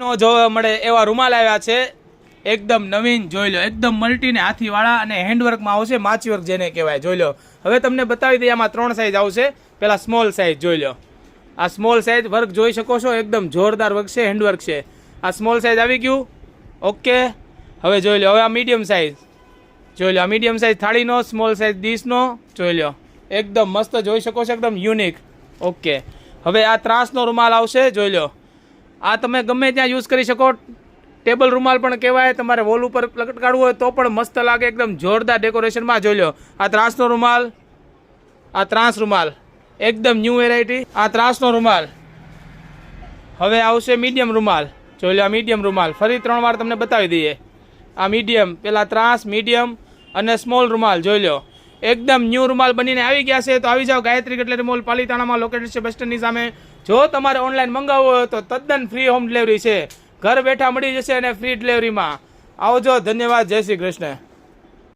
નો જોવા મળે એવા રૂમાલ આવ્યા છે. એકદમ નવીન, જોઈ લો, એકદમ મલ્ટીને હાથીવાળા અને હેન્ડવર્કમાં આવશે માચીવર્ક જેને કહેવાય. જોઈ લો. હવે તમને બતાવી દઈએ, આમાં ત્રણ સાઇઝ આવશે. પેલા સ્મોલ સાઇઝ જોઈ લો. આ સ્મોલ સાઇઝ વર્ક જોઈ શકો છો, એકદમ જોરદાર વર્ક છે હેન્ડવર્ક છે. આ સ્મોલ સાઇઝ આવી ગયું. ઓકે હવે જોઈ લો, હવે આ મીડિયમ સાઇઝ જોઈ લો, આ મીડિયમ સાઇઝ થાળીનો સ્મોલ સાઇઝ ડીશનો, જોઈ લો. એકદમ મસ્ત જોઈ શકો છો, એકદમ યુનિક ઓકે હવે આ ત્રાસનો રૂમાલ આવશે, જોઈ લો. આ તમે ગમે ત્યાં યુઝ કરી શકો. ટેબલ રૂમાલ પણ કહેવાય, તમારે વોલ ઉપર લટકાડવું હોય તો પણ મસ્ત લાગે, એકદમ જોરદાર ડેકોરેશનમાં જોઈ લો, આ ત્રાસનો રૂમાલ, આ ત્રાસ રૂમાલ, એકદમ ન્યૂ વેરાયટી આ ત્રાસનો રૂમાલ. હવે આવશે મીડિયમ રૂમાલ. જોઈ લો, આ મીડિયમ રૂમાલ. ફરી ત્રણ વાર તમને બતાવી દઈએ. આ મીડિયમ પેલા ત્રાસ મીડિયમ અને સ્મોલ રૂમાલ. જોઈ લો. એકદમ ન્યૂ રૂમાલ બનીને આવી ગયા છે. તો આવી જાઓ ગાયત્રી કટલેરી મોલ પાલીતાણામાં લોકેટેડ છે બસ સ્ટેન્ડની સામે. જો તમારે ઓનલાઈન મંગાવવું હોય તો તદ્દન ફ્રી હોમ ડિલિવરી છે. ઘર બેઠા મળી જશે અને ફ્રી ડિલિવરીમાં આવજો, ધન્યવાદ. જય શ્રી કૃષ્ણ.